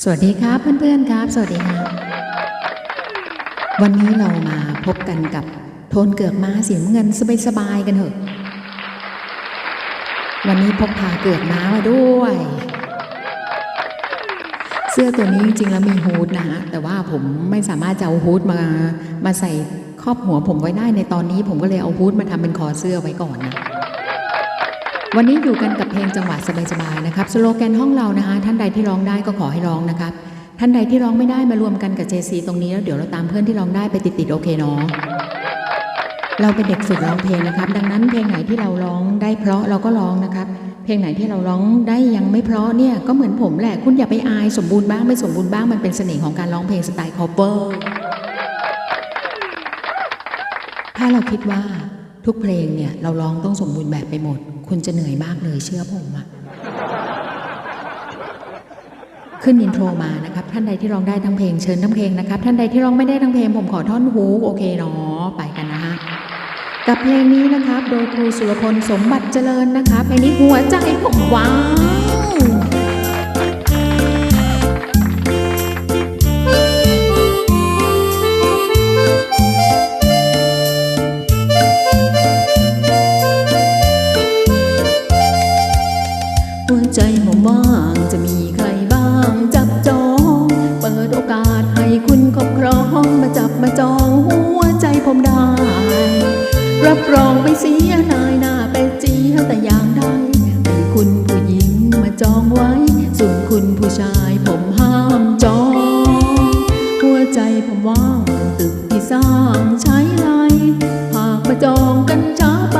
สวัสดีครับเพื่อนๆครับ สวัสดีครับวันนี้เรามาพบกันกับโทนเกือกม้าสีเงินสบายๆกันเถอะ วันนี้พกพาเกือกม้ามาด้วย เสื้อตัวนี้จริงๆแล้วมีฮูดนะฮะแต่ว่าผมไม่สามารถจะเอาฮูดมามาใส่ครอบหัวผมไว้ได้ในตอนนี้ ผมก็เลยเอาฮูดมาทำเป็นคอเสื้อไว้ก่อนนะ วันนี้อยู่กันกับเพลงจังหวะสบายๆนะครับสโลแกนห้องเรานะคะท่านใดที่ร้องได้ก็ขอให้ร้องนะครับท่านใดที่ร้องไม่ได้มารวมกันกับ JC ตรงนี้แล้วเดี๋ยวเราตามเพื่อนที่ร้องได้ไปติดๆโอเคเนาะเราเป็นเด็กฝึกร้องเพลงนะครับ ดังนั้นเพลงไหนที่เราร้องได้เพราะเราก็ร้องนะครับ เพลงไหนที่เราร้องได้ยังไม่เพราะเนี่ยก็เหมือนผมแหละคุณอย่าไปอายสมบูรณ์บ้างไม่สมบูรณ์บ้างมันเป็นเสน่ห์ของการร้องเพลงสไตล์ cover ถ้าเราคิดว่า ทุกเพลงเนี่ยเราร้องต้องสมบูรณ์แบบไปหมด คุณจะเหนื่อยมากเลยเชื่อผมอะขึ้นอินโทรมานะครับ ท่านใดที่ร้องได้ทั้งเพลงเชิญทั้งเพลงนะครับ ท่านใดที่ร้องไม่ได้ทั้งเพลง ผมขอท่อนฮุกโอเคเนาะไปกันนะฮะกับเพลงนี้นะครับ โดยครูสุรพลสมบัติเจริญนะคะเพลงนี้หัวใจผมว้า ใจผมว่างตึกที่สร้างใช้ไรหากมาจองกันช้าไป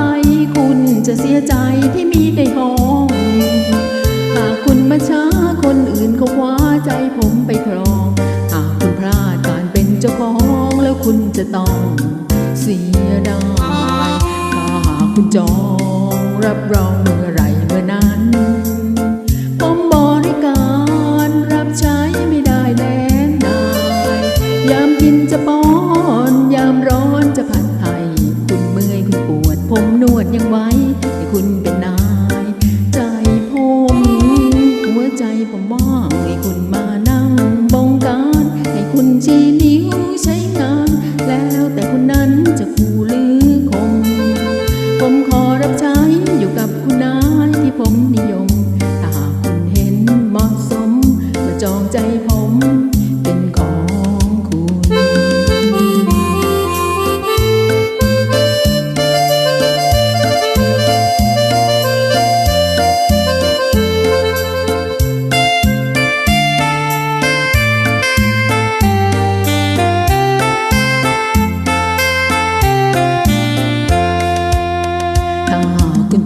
คุณจะเสียใจที่มีได้ห้อง หากคุณมาช้าคนอื่นเขาคว้าใจผมไปครอง หากคุณพลาดการเป็นเจ้าของแล้วคุณจะต้องเสียดายถ้าหากคุณจองรับรองเมื่อไรเมื่อนั้น ยังไว้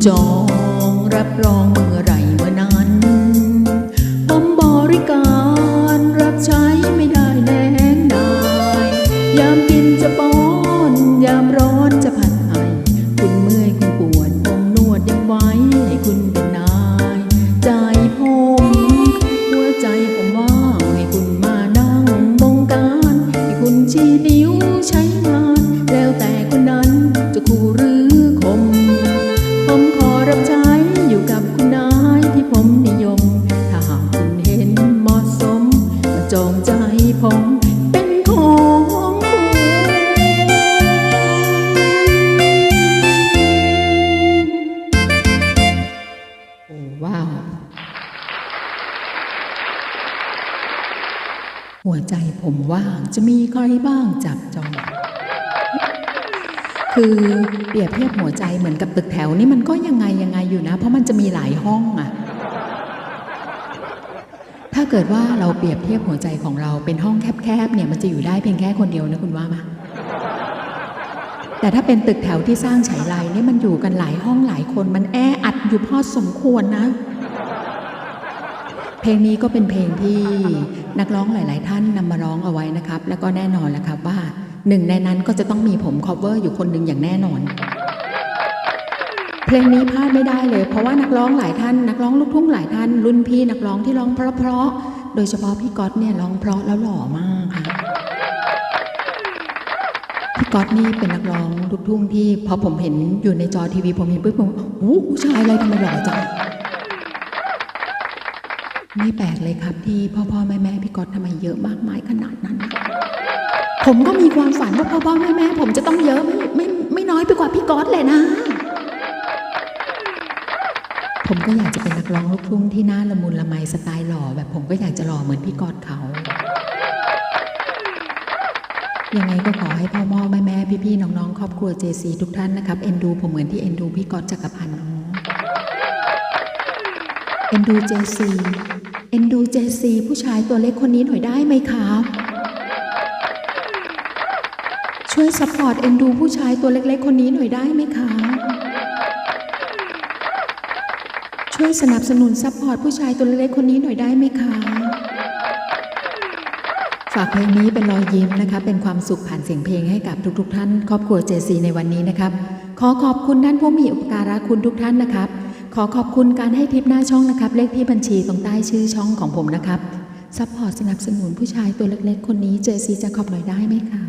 จองรับรองเมื่อไรเมื่อนั้นผมบริการรับใช้ไม่ได้แน่นายยามกินจะป้อน ยามร้อนจะผัดให้คุณเมื่อยคุณปวดผมนวดยังไว้ให้คุณเป็นนาย ใจผมหัวใจผมว่างให้คุณมานั่งบงการให้คุณชี้นิ้วใช้งาน ใจผมว่างจะมีใครบ้างจับจอง คือเปรียบเทียบหัวใจเหมือนกับตึกแถวนี่มันก็ยังไงยังไงอยู่นะ เพราะมันจะมีหลายห้องอะถ้าเกิดว่าเราเปรียบเทียบหัวใจของเราเป็นห้องแคบๆเนี่ยมันจะอยู่ได้เพียงแค่คนเดียวนะคุณว่าไหมแต่ถ้าเป็นตึกแถวที่สร้างฉายไลนี่มันอยู่กันหลายห้องหลายคนมันแออัดอยู่พอสมควรนะ เพลงนี้ก็เป็นเพลงที่นักร้องหลาย ๆ ท่านนำมาร้องเอาไว้นะครับ แล้วก็แน่นอนแหละครับว่าหนึ่งในนั้นก็จะต้องมีผม cover อยู่คนหนึ่งอย่างแน่นอน เพลงนี้พลาดไม่ได้เลย เพราะว่านักร้องหลายท่าน นักร้องลูกทุ่งหลายท่าน รุ่นพี่นักร้องที่ร้องเพราะๆโดยเฉพาะพี่ก๊อตเนี่ยร้องเพราะแล้วหล่อมากค่ะพี่ก๊อตนี่เป็นนักร้องลูกทุ่งที่พอผมเห็นอยู่ในจอทีวีผมเห็นปุ๊บผมโอ้ผู้ชายอะไรทำไมหล่อจัง ไม่แปลกเลยครับ ที่พ่อพ่อแม่แม่พี่ก๊อตทำไมเยอะมากมายขนาดนั้น ผมก็มีความฝันว่าพ่อพ่อแม่แม่ผมจะต้องเยอะไม่ไม่ไม่น้อยไปกว่าพี่ก๊อตเลยนะ ผมก็อยากจะเป็นนักร้องลูกทุ่งที่หน้าละมุนละไมสไตล์หล่อแบบผมก็อยากจะหล่อเหมือนพี่ก๊อตเขายังไงก็ขอให้พ่อพ่อแม่แม่พี่พี่ๆน้องๆ ครอบครัวเจซีทุกท่านนะครับเอ็นดูผมเหมือนที่เอ็นดูพี่ก๊อตจักรพันธ์เนาะเอ็นดูเจซี อ็นดูเจซีผู้ชายตัวเล็กคนนี้หน่อยได้ไหมครับช่วยสปอร์ตเอ็นดูผู้ชายตัวเล็กๆ คนนี้หน่อยได้ไหมคะ ช่วยสนับสนุนซัพพอร์ตผู้ชายตัวเล็กๆ คนนี้หน่อยได้ไหมคะ ฝากเพลงนี้เป็นรอยยิ้มนะคะ เป็นความสุขผ่านเสียงเพลงให้กับทุกๆ ท่าน ครอบครัวเจซีในวันนี้นะครับ ขอขอบคุณท่านผู้มีอุปการะคุณทุกท่านนะครับ ขอขอบคุณการให้ทิปหน้าช่องนะครับ เลขที่บัญชีตรงใต้ชื่อช่องของผมนะครับซัพพอร์ตสนับสนุนผู้ชายตัวเล็กๆ คนนี้เจซีจะขอบหน่อยได้ไหมคะ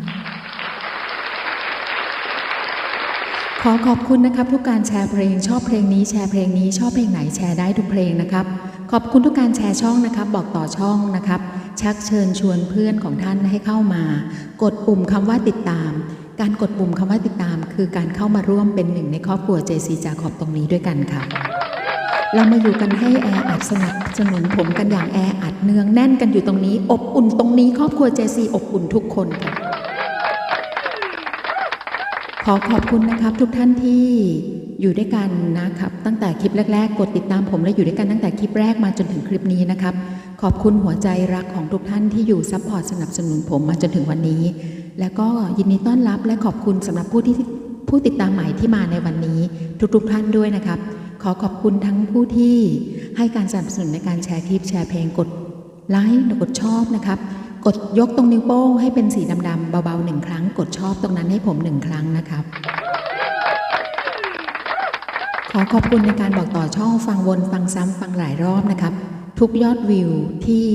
ขอขอบคุณนะครับ ทุกการแชร์เพลงชอบเพลงนี้แชร์เพลงนี้ชอบเพลงไหนแชร์ได้ทุกเพลงนะครับ ขอบคุณทุกการแชร์ช่องนะครับ บอกต่อช่องนะครับ ชักเชิญชวนเพื่อนของท่านให้เข้ามา กดปุ่มคำว่าติดตาม การกดปุ่มคำว่าติดตาม คือการเข้ามาร่วมเป็นหนึ่งในครอบครัว JC จาขอบตรงนี้ด้วยกันค่ะ เรามาอยู่กันให้แออัดสนับสนุนผมกันอย่างแออัดเนืองแน่นกันอยู่ตรงนี้ อบอุ่นตรงนี้ครอบครัว JC อบอุ่นทุกคนค่ะขอขอบคุณนะครับทุกท่านที่อยู่ด้วยกันนะครับ ตั้งแต่คลิปแรก ๆ กดติดตามผมและอยู่ด้วยกันตั้งแต่คลิปแรกมาจนถึงคลิปนี้นะครับ ขอบคุณหัวใจรักของทุกท่านที่อยู่ซัพพอร์ตสนับสนุนผมมาจนถึงวันนี้ แล้วก็ยินดีต้อนรับและขอบคุณสำหรับผู้ที่ผู้ติดตามใหม่ที่มาในวันนี้ ทุกๆท่านด้วยนะครับ ขอขอบคุณทั้งผู้ที่ให้การสนับสนุนในการแชร์คลิปแชร์เพลงกดไลค์กดชอบนะครับ กดยกตรงนิ้วโป้งให้เป็นสีดำๆเบาๆหนึ่งครั้ง กดชอบตรงนั้นให้ผมหนึ่งครั้งนะครับ ขอขอบคุณในการบอกต่อช่องฟังวนฟังซ้ำฟังหลายรอบนะครับ ทุกยอดวิวที่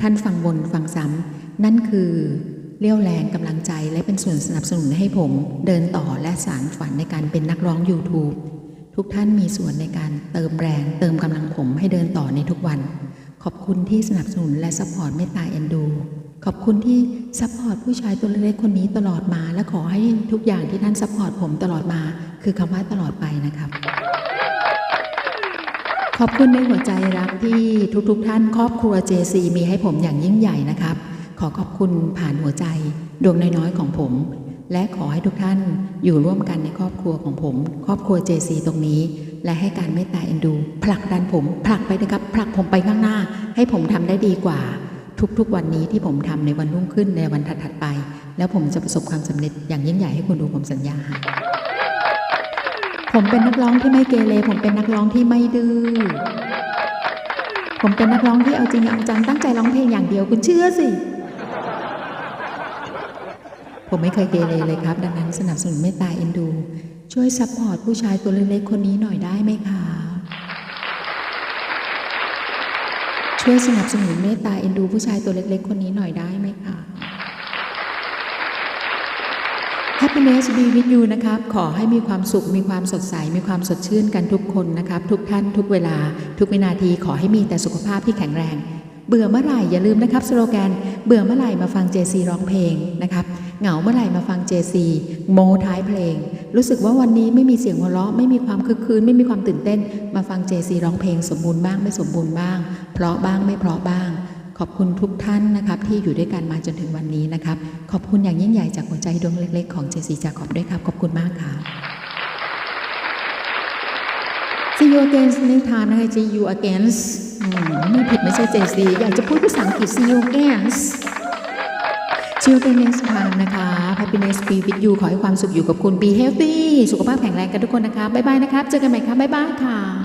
ท่านฟังวนฟังซ้ำนั่นคือเรี่ยวแรงกำลังใจและเป็นส่วนสนับสนุนให้ผมเดินต่อและสารฝันในการเป็นนักร้อง YouTube ทุกท่านมีส่วนในการเติมแรงเติมกำลังผมให้เดินต่อในทุกวัน ขอบคุณที่สนับสนุนและซัพพอร์ตเมตตาเอ็นดู ขอบคุณที่ซัพพอร์ตผู้ชายตัวเล็กๆคนนี้ตลอดมา และขอให้ทุกอย่างที่ท่านซัพพอร์ตผมตลอดมา คือคำว่าตลอดไปนะครับ ขอบคุณในหัวใจรักที่ทุก ๆทท่านครอบครัว JC มีให้ผมอย่างยิ่งใหญ่นะครับ ขอขอบคุณผ่านหัวใจดวงน้อยๆของผม และขอให้ทุกท่านอยู่ร่วมกันในครอบครัวของผม ครอบครัว JC ตรงนี้ และให้การเมตตาเอ็นดู ผลักดันผม ผลักไปนะครับผลักผมไปข้างหน้า ให้ผมทำได้ดีกว่า ทุกๆวันนี้ที่ผมทำในวันรุ่งขึ้นในวันถัดๆไป แล้วผมจะประสบความสำเร็จอย่างยิ่งใหญ่ให้คุณดูผมสัญญา ผมเป็นนักร้องที่ไม่เกเรผมเป็นนักร้องที่ไม่ดื้อผมเป็นนักร้องที่เอาจริงเอาจังตั้งใจร้องเพลงอย่างเดียวคุณเชื่อสิ ผมไม่เคยเกเรเลยครับ ดังนั้นสนับสนุนเมตตาเอ็นดู ช่วยซัพพอร์ตผู้ชายตัวเล็กๆคนนี้หน่อยได้ไหมคะช่วยสนับสนุนเมตตาเอ็นดูผู้ชายตัวเล็กๆ คนนี้หน่อยได้ไหมคะ Happiness be with you นะครับ ขอให้มีความสุข มีความสดใส มีความสดชื่นกันทุกคนนะครับ ทุกท่าน ทุกเวลา ทุกวินาที ขอให้มีแต่สุขภาพที่แข็งแรง เบื่อเมื่อไหร่อย่าลืมนะครับสโลแกน เบื่อเมื่อไหร่มาฟัง JC ร้องเพลงนะครับ เหงาเมื่อไหร่มาฟัง JC โมท้ายเพลง รู้สึกว่าวันนี้ไม่มีเสียงหัวเราะไม่มีความคึกคืน ไม่มีความตื่นเต้น มาฟัง JC ร้องเพลงสมบูรณ์บ้างไม่สมบูรณ์บ้าง เพราะบ้างไม่เพราะบ้าง ขอบคุณทุกท่านนะครับ ที่อยู่ด้วยกันมาจนถึงวันนี้นะครับ ขอบคุณอย่างยิ่งใหญ่จากหัวใจดวงเล็ก ๆ ของเจสีจาขอบด้วยครับ ขอบคุณมากครับ See you again นิทานนะคะ See you again ไม่ผิดไม่ใช่เจสีอยากจะพูดภาษาอังกฤษ See you again See you again next time นะคะ Happiness be with you ขอให้ความสุขอยู่กับคุณ Be healthy สุขภาพแข็งแรงกันทุกคนนะคะ บ๊ายบายนะครับ เจอกันใหม่ครับบ๊ายบายค่ะ